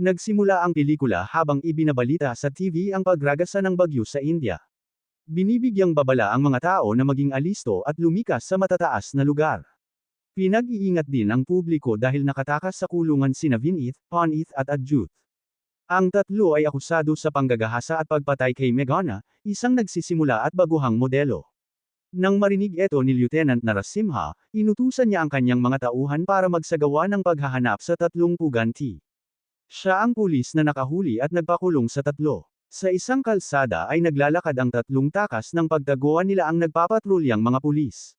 Nagsimula ang pelikula habang ibinabalita sa TV ang pagragasa ng bagyo sa India. Binibigyang babala ang mga tao na maging alisto at lumikas sa matataas na lugar. Pinag-iingat din ang publiko dahil nakatakas sa kulungan sina Vinith, Ponith at Adjuth. Ang tatlo ay akusado sa panggagahasa at pagpatay kay Meghana, isang nagsisimula at baguhang modelo. Nang marinig ito ni Lieutenant Narasimha, inutusan niya ang kanyang mga tauhan para magsagawa ng paghahanap sa tatlong puganti. Siya ang pulis na nakahuli at nagpakulong sa tatlo. Sa isang kalsada ay naglalakad ang tatlong takas ng pagtaguan nila ang nagpapatrulyang mga pulis.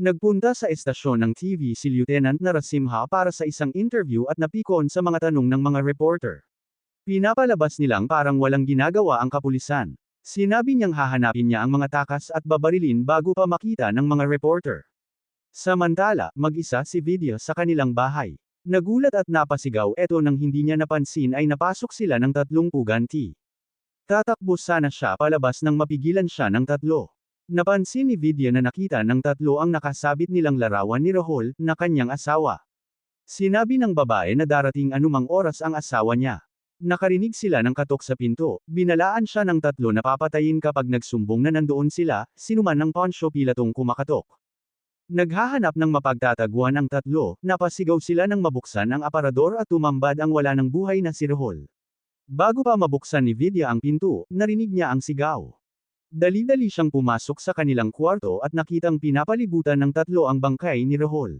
Nagpunta sa estasyon ng TV si Lieutenant Narasimha para sa isang interview at napikon sa mga tanong ng mga reporter. Pinapalabas nilang parang walang ginagawa ang kapulisan. Sinabi niyang hahanapin niya ang mga takas at babarilin bago pa makita ng mga reporter. Samantala, mag-isa si Vidya sa kanilang bahay. Nagulat at napasigaw eto nang hindi niya napansin ay napasok sila ng tatlong puganti. Tatakbo sana siya palabas nang mapigilan siya ng tatlo. Napansin ni Vidya na nakita ng tatlo ang nakasabit nilang larawan ni Rahul, na kanyang asawa. Sinabi ng babae na darating anumang oras ang asawa niya. Nakarinig sila ng katok sa pinto, binalaan siya ng tatlo na papatayin kapag nagsumbong na nandoon sila, sinuman ng Poncho Pilatong kumakatok. Naghahanap ng mapagtataguan ang tatlo, napasigaw sila nang mabuksan ang aparador at tumambad ang wala ng buhay na si Rahul. Bago pa mabuksan ni Vidya ang pinto, narinig niya ang sigaw. Dali-dali siyang pumasok sa kanilang kwarto at nakitang pinapalibutan ng tatlo ang bangkay ni Rahul.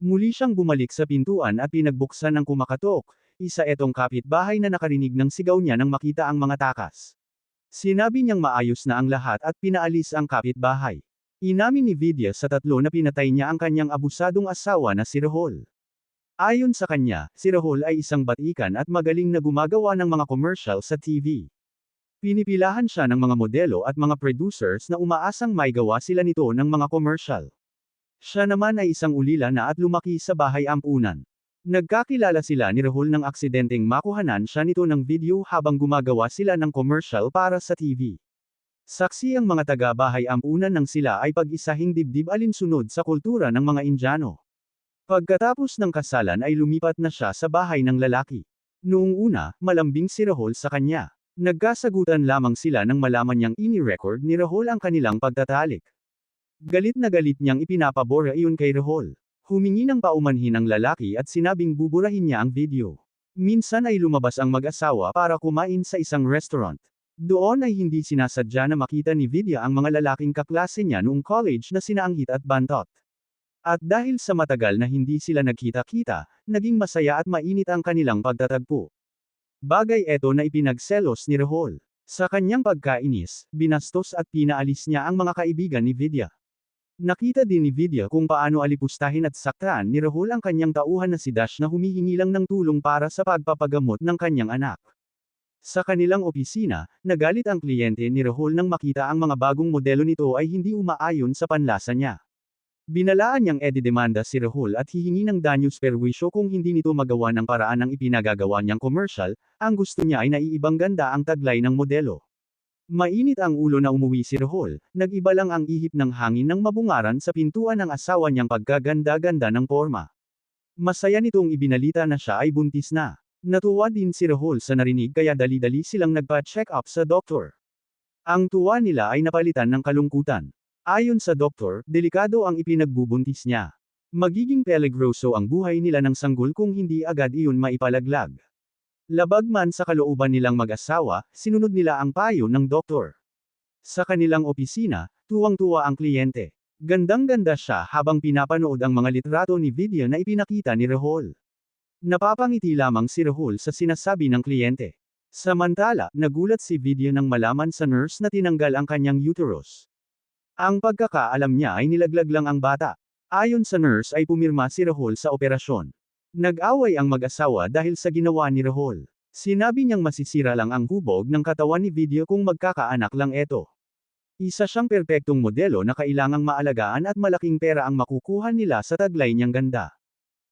Muli siyang bumalik sa pintuan at pinagbuksan ng kumakatok, isa etong kapitbahay na nakarinig ng sigaw niya nang makita ang mga takas. Sinabi niyang maayos na ang lahat at pinaalis ang kapitbahay. Inamin ni Vidya sa tatlo na pinatay niya ang kanyang abusadong asawa na si Rahul. Ayon sa kanya, si Rahul ay isang batikan at magaling na gumagawa ng mga commercial sa TV. Pinipilahan siya ng mga modelo at mga producers na umaasang may gawa sila nito ng mga commercial. Siya naman ay isang ulila na at lumaki sa bahay ampunan. Nagkakilala sila ni Rahul ng aksidenteng makuhanan siya nito ng video habang gumagawa sila ng commercial para sa TV. Saksi ang mga taga-bahay ampunan ng sila ay pag-isahing dibdib alinsunod sa kultura ng mga Indiano. Pagkatapos ng kasalan ay lumipat na siya sa bahay ng lalaki. Noong una, malambing si Rahul sa kanya. Nagkasagutan lamang sila nang malaman niyang ini-record ni Rahul ang kanilang pagtatalik. Galit na galit niyang ipinapabora iyon kay Rahul. Humingi ng paumanhin ang lalaki at sinabing buburahin niya ang video. Minsan ay lumabas ang mag-asawa para kumain sa isang restaurant. Doon ay hindi sinasadya na makita ni Vidya ang mga lalaking kaklase niya noong college na sina Anghit at Bantot. At dahil sa matagal na hindi sila nagkita-kita, naging masaya at mainit ang kanilang pagtatagpo. Bagay eto na ipinagselos ni Rahul. Sa kanyang pagkainis, binastos at pinaalis niya ang mga kaibigan ni Vidya. Nakita din ni Vidya kung paano alipustahin at saktaan ni Rahul ang kanyang tauhan na si Dash na humihingi lang ng tulong para sa pagpapagamot ng kanyang anak. Sa kanilang opisina, nagalit ang kliyente ni Rahul nang makita ang mga bagong modelo nito ay hindi umaayon sa panlasa niya. Binalaan niyang edidemanda si Rahul at hihingi ng danyos perwisyo kung hindi nito magawa ng paraan ng ipinagagawa niyang commercial, ang gusto niya ay naiibang ganda ang taglay ng modelo. Mainit ang ulo na umuwi si Rahul, nag-iba lang ang ihip ng hangin ng mabungaran sa pintuan ng asawa niyang pagkaganda-ganda ng forma. Masaya nitong ibinalita na siya ay buntis na. Natuwa din si Rahul sa narinig kaya dali-dali silang nagpa-check up sa doktor. Ang tuwa nila ay napalitan ng kalungkutan. Ayon sa doktor, delikado ang ipinagbubuntis niya. Magiging peligroso ang buhay nila ng sanggol kung hindi agad iyon maipalaglag. Labag man sa kalooban nilang mag-asawa, sinunod nila ang payo ng doktor. Sa kanilang opisina, tuwang-tuwa ang kliyente. Gandang-ganda siya habang pinapanood ang mga litrato ni Vidya na ipinakita ni Rahul. Napapangiti lamang si Rahul sa sinasabi ng kliyente. Samantala, nagulat si Vidya nang malaman sa nurse na tinanggal ang kanyang uterus. Ang pagkakaalam niya ay nilaglag lang ang bata. Ayon sa nurse ay pumirma si Rahul sa operasyon. Nag-away ang mag-asawa dahil sa ginawa ni Rahul. Sinabi niyang masisira lang ang hubog ng katawan ni Vidya kung magkakaanak lang ito. Isa siyang perpektong modelo na kailangang maalagaan at malaking pera ang makukuha nila sa taglay niyang ganda.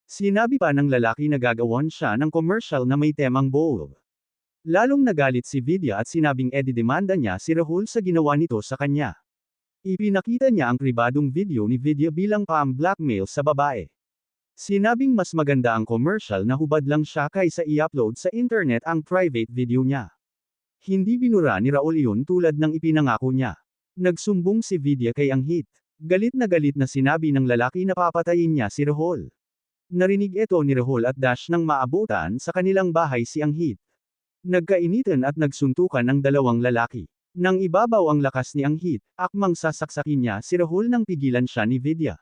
Sinabi pa ng lalaki na gagawan siya ng commercial na may temang bold. Lalong nagalit si Vidya at sinabing edidemanda niya si Rahul sa ginawa nito sa kanya. Ipinakita niya ang pribadong video ni Vidya bilang pam-blackmail sa babae. Sinabing mas maganda ang commercial na hubad lang siya kaysa i-upload sa internet ang private video niya. Hindi binura ni Raul iyon tulad ng ipinangako niya. Nagsumbong si Vidya kay Anghit. Galit na galit na sinabi ng lalaki na papatayin niya si Rahul. Narinig ito ni Rahul at Dash nang maabutan sa kanilang bahay si Anghit. Nagkainitan at nagsuntukan ang dalawang lalaki. Nang ibabaw ang lakas ni Anghit, akmang sasaksakin niya si Rahul nang pigilan siya ni Vidya.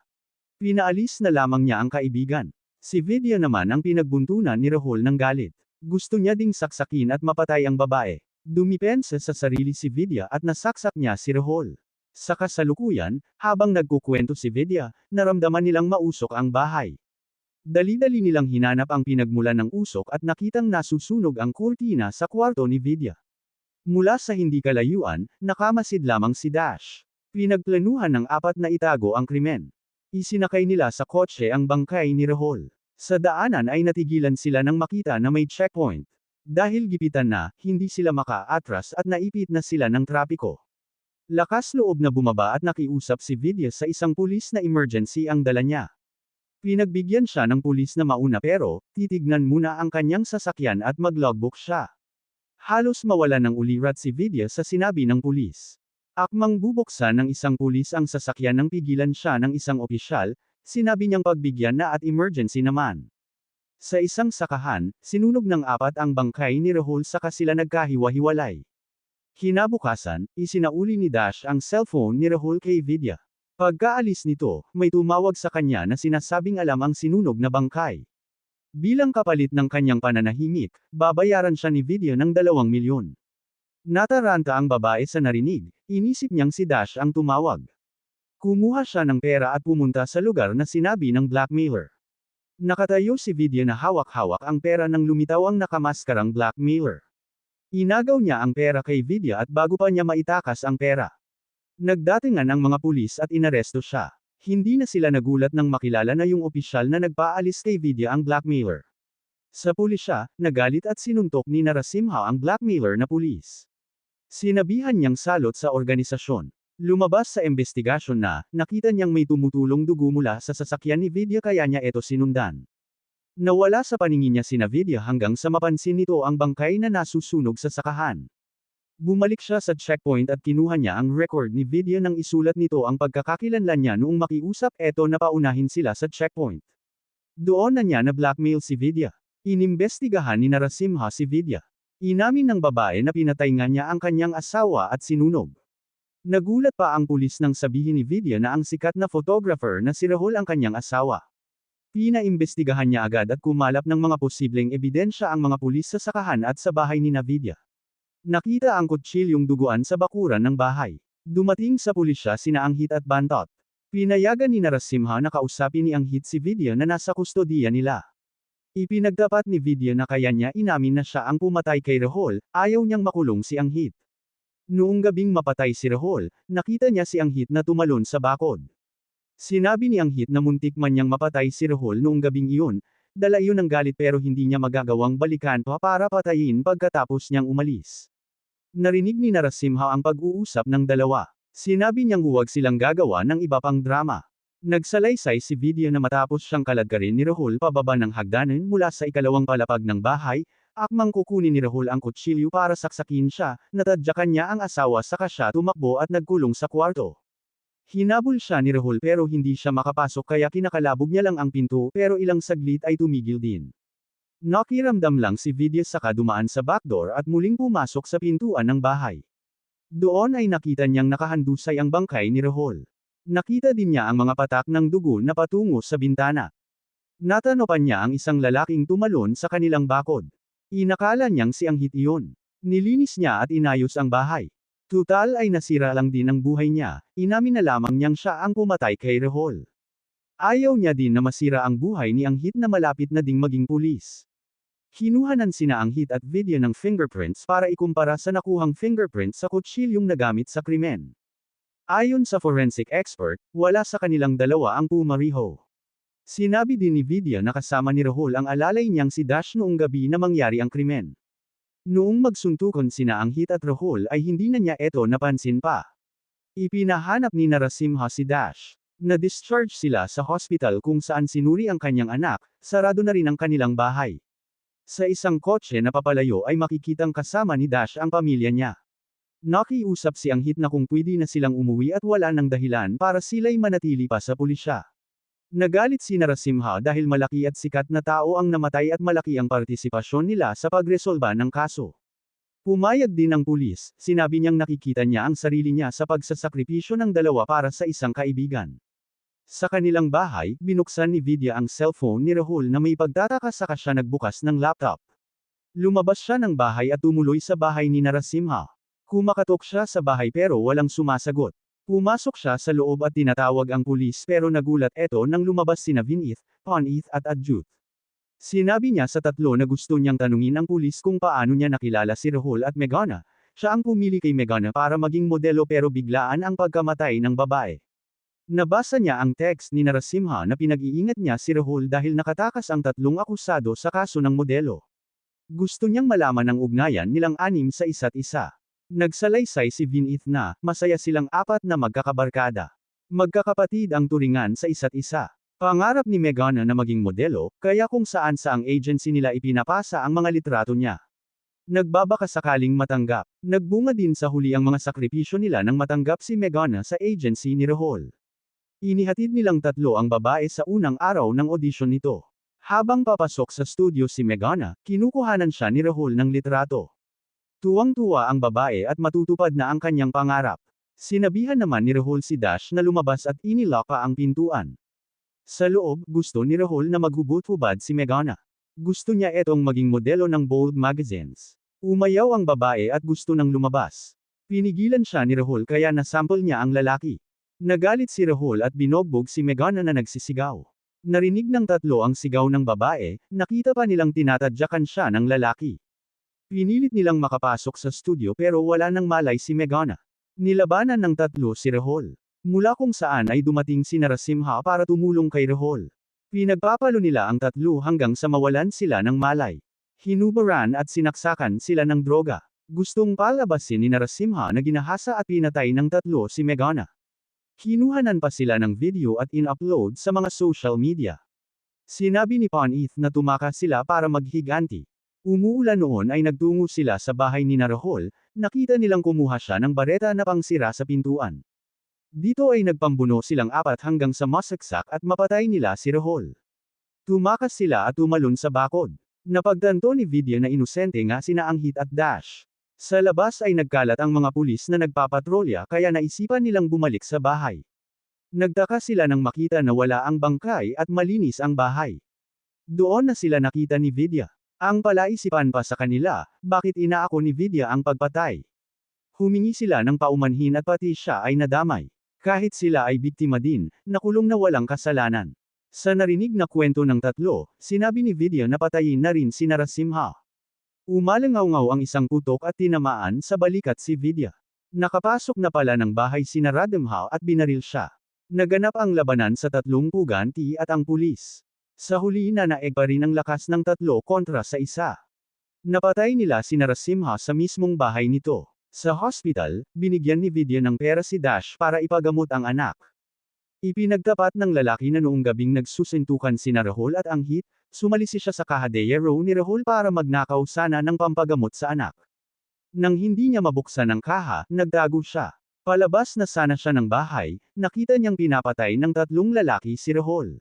Pinaalis na lamang niya ang kaibigan. Si Vidya naman ang pinagbuntunan ni Rahul ng galit. Gusto niya ding saksakin at mapatay ang babae. Dumipensa sa sarili si Vidya at nasaksak niya si Rahul. Sa kasalukuyan, habang nagkukwento si Vidya, naramdaman nilang mausok ang bahay. Dali-dali nilang hinanap ang pinagmulan ng usok at nakitang nasusunog ang kurtina sa kwarto ni Vidya. Mula sa hindi kalayuan, nakamasid lamang si Dash. Pinagplanuhan ng apat na itago ang krimen. Isinakay nila sa kotse ang bangkay ni Rahul. Sa daanan ay natigilan sila nang makita na may checkpoint. Dahil gipitan na, hindi sila makaatras at naipit na sila ng trapiko. Lakas loob na bumaba at nakiusap si Vidya sa isang pulis na emergency ang dala niya. Pinagbigyan siya ng pulis na mauna pero, titignan muna ang kanyang sasakyan at maglogbook siya. Halos mawala ng ulirat si Vidya sa sinabi ng pulis. Akmang bubuksan ng isang pulis ang sasakyan nang pigilan siya ng isang opisyal, sinabi niyang pagbigyan na at emergency naman. Sa isang sakahan, sinunog ng apat ang bangkay ni Rahul saka sila nagkahiwa-hiwalay. Kinabukasan, isinauli ni Dash ang cellphone ni Rahul kay Vidya. Pagkaalis nito, may tumawag sa kanya na sinasabing alam ang sinunog na bangkay. Bilang kapalit ng kanyang pananahimik, babayaran siya ni Vidya ng dalawang milyon. Nataranta ang babae sa narinig, inisip niyang si Dash ang tumawag. Kumuha siya ng pera at pumunta sa lugar na sinabi ng blackmailer. Nakatayo si Vidya na hawak-hawak ang pera nang lumitaw ang nakamaskarang blackmailer. Inagaw niya ang pera kay Vidya at bago pa niya maitakas ang pera. Nagdatingan ang mga pulis at inaresto siya. Hindi na sila nagulat nang makilala na yung opisyal na nagpaalis kay Vidya ang blackmailer. Sa pulisya, nagalit at sinuntok ni Narasimha ang blackmailer na pulis. Sinabihan niyang salot sa organisasyon. Lumabas sa investigasyon na, nakita niyang may tumutulong dugo mula sa sasakyan ni Vidya kaya niya ito sinundan. Nawala sa paningin niya si Vidya hanggang sa mapansin nito ang bangkay na nasusunog sa sakahan. Bumalik siya sa checkpoint at kinuha niya ang record ni Vidya nang isulat nito ang pagkakakilanlan niya noong makiusap eto na paunahin sila sa checkpoint. Doon na niya na blackmail si Vidya. Inimbestigahan ni Narasimha si Vidya. Inamin ng babae na pinatay nga niya ang kanyang asawa at sinunog. Nagulat pa ang pulis nang sabihin ni Vidya na ang sikat na photographer na si Rahul ang kanyang asawa. Pinaimbestigahan niya agad at kumalap ng mga posibleng ebidensya ang mga pulis sa sakahan at sa bahay ni Navidya. Nakita ang kutsilyong duguan sa bakuran ng bahay. Dumating sa pulisya sina Anghit at Bantot. Pinayagan ni Narasimha na kausapin ni Anghit si Vidya na nasa kustodiya nila. Ipinagdapat ni Vidya na kaya niya inamin na siya ang pumatay kay Rahul, ayaw niyang makulong si Anghit. Noong gabing mapatay si Rahul, nakita niya si Anghit na tumalon sa bakod. Sinabi ni Anghit na muntik man niyang mapatay si Rahul noong gabing iyon, dala iyon ng galit pero hindi niya magagawang balikan pa para patayin pagkatapos niyang umalis. Narinig ni Narasimha ang pag-uusap ng dalawa. Sinabi niyang huwag silang gagawa ng iba pang drama. Nagsalaysay si Vidya na matapos siyang kalagkarin ni Rahul pababa ng hagdanan mula sa ikalawang palapag ng bahay, akmang kukunin ni Rahul ang kutsilyo para saksakin siya, natadyakan niya ang asawa saka siya tumakbo at nagkulong sa kwarto. Hinabol siya ni Rahul pero hindi siya makapasok kaya kinakalabog niya lang ang pinto pero ilang saglit ay tumigil din. Nakiramdam lang si Vidya saka dumaan sa backdoor at muling pumasok sa pintuan ng bahay. Doon ay nakita niyang nakahandusay ang bangkay ni Rahul. Nakita din niya ang mga patak ng dugo na patungo sa bintana. Natanopan niya ang isang lalaking tumalon sa kanilang bakod. Inakala niyang si Anghit iyon. Nilinis niya at inayos ang bahay. Tutal ay nasira lang din ang buhay niya, inamin na lamang niyang siya ang pumatay kay Rahul. Ayaw niya din na masira ang buhay ni Anghit na malapit na ding maging pulis. Kinuhanan sina Anghit at Vidya ng fingerprints para ikumpara sa nakuhang fingerprints sa kutsilyong nagamit sa krimen. Ayon sa forensic expert, wala sa kanilang dalawa ang pumariho. Sinabi din ni Vidya na kasama ni Rahul ang alalay niyang si Dash noong gabi na mangyari ang krimen. Noong magsuntukan sina Anghit at Rahul ay hindi na niya eto napansin pa. Ipinahanap ni Narasimha si Dash. Na-discharge sila sa hospital kung saan sinuri ang kanyang anak, sarado na rin ang kanilang bahay. Sa isang kotse na papalayo ay makikitang kasama ni Dash ang pamilya niya. Nakiusap si Anghit na kung pwede na silang umuwi at wala ng dahilan para sila'y manatili pa sa pulisya. Nagalit si Narasimha dahil malaki at sikat na tao ang namatay at malaki ang partisipasyon nila sa pagresolba ng kaso. Pumayag din ang pulis, sinabi niyang nakikita niya ang sarili niya sa pagsasakripisyo ng dalawa para sa isang kaibigan. Sa kanilang bahay, binuksan ni Vidya ang cellphone ni Rahul na may pagtataka saka siya nagbukas ng laptop. Lumabas siya ng bahay at tumuloy sa bahay ni Narasimha. Kumakatok siya sa bahay pero walang sumasagot. Pumasok siya sa loob at tinatawag ang pulis pero nagulat eto nang lumabas sina Vinith, Panith at Adjut. Sinabi niya sa tatlo na gusto niyang tanungin ang pulis kung paano niya nakilala si Rahul at Megana. Siya ang pumili kay Megana para maging modelo pero biglaan ang pagkamatay ng babae. Nabasa niya ang text ni Narasimha na pinag-iingat niya si Rahul dahil nakatakas ang tatlong akusado sa kaso ng modelo. Gusto niyang malaman ang ugnayan nilang anim sa isa't isa. Nagsalaysay si Vinith na, masaya silang apat na magkakabarkada. Magkakapatid ang turingan sa isa't isa. Pangarap ni Megana na maging modelo, kaya kung saan sa ang agency nila ipinapasa ang mga litrato niya. Nagbabaka sakaling matanggap. Nagbunga din sa huli ang mga sakripisyo nila nang matanggap si Megana sa agency ni Rahul. Inihatid nilang tatlo ang babae sa unang araw ng audition nito. Habang papasok sa studio si Megana, kinukuhanan siya ni Rahul ng litrato. Tuwang-tuwa ang babae at matutupad na ang kanyang pangarap. Sinabihan naman ni Rahul si Dash na lumabas at inilaka ang pintuan. Sa loob, gusto ni Rahul na maghubot-hubad si Megana. Gusto niya etong maging modelo ng bold magazines. Umayaw ang babae at gusto nang lumabas. Pinigilan siya ni Rahul kaya nasample niya ang lalaki. Nagalit si Rahul at binogbog si Megana na nagsisigaw. Narinig ng tatlo ang sigaw ng babae, nakita pa nilang tinatadyakan siya ng lalaki. Pinilit nilang makapasok sa studio pero wala nang malay si Megana. Nilabanan ng tatlo si Rahul. Mula kung saan ay dumating si Narasimha para tumulong kay Rahul. Pinagpapalo nila ang tatlo hanggang sa mawalan sila ng malay. Hinubaran at sinaksakan sila ng droga. Gustong palabasin ni Narasimha na ginahasa at pinatay ng tatlo si Megana. Kinuhanan pa sila ng video at in-upload sa mga social media. Sinabi ni Panith na tumakas sila para maghiganti. Umuulan noon ay nagtungo sila sa bahay ni Narahol, nakita nilang kumuha siya ng bareta na pangsira sa pintuan. Dito ay nagpambuno silang apat hanggang sa masaksak at mapatay nila si Rahol. Tumakas sila at tumalon sa bakod. Napagtanto ni Vidya na inosente nga sina Anghit at Dash. Sa labas ay nagkalat ang mga pulis na nagpapatrolya kaya naisipan nilang bumalik sa bahay. Nagtaka sila nang makita na wala ang bangkay at malinis ang bahay. Doon na sila nakita ni Vidya. Ang palaisipan pa sa kanila, bakit inaako ni Vidya ang pagpatay? Humingi sila ng paumanhin at pati siya ay nadamay. Kahit sila ay biktima din, nakulong na walang kasalanan. Sa narinig na kwento ng tatlo, sinabi ni Vidya na patayin na rin si Narasimha. Umalangaw-ngaw ang isang putok at tinamaan sa balikat si Vidya. Nakapasok na pala ng bahay si Naradamha at binaril siya. Naganap ang labanan sa tatlong puganti at ang pulis. Sa huli na naeg pa rin ang lakas ng tatlo kontra sa isa. Napatay nila si Narasimha sa mismong bahay nito. Sa hospital, binigyan ni Vidya ng pera si Dash para ipagamot ang anak. Ipinagtapat ng lalaki na noong gabing nagsusuntukan si Rahul at Anghit, sumalisi siya sa kahadeya row ni Rahul para magnakaw sana ng pampagamot sa anak. Nang hindi niya mabuksan ang kaha, nagtago siya. Palabas na sana siya ng bahay, nakita niyang pinapatay ng tatlong lalaki si Rahul.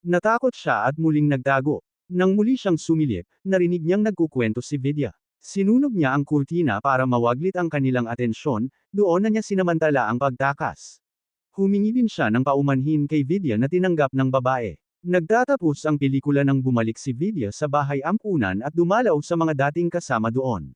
Natakot siya at muling nagtago. Nang muli siyang sumilip, narinig niyang nagkukwento si Vidya. Sinunog niya ang kurtina para mawaglit ang kanilang atensyon, doon na niya sinamantala ang pagtakas. Humingi din siya ng paumanhin kay Vidya na tinanggap ng babae. Nagtatapos ang pelikula nang bumalik si Vidya sa bahay ampunan at dumalaw sa mga dating kasama doon.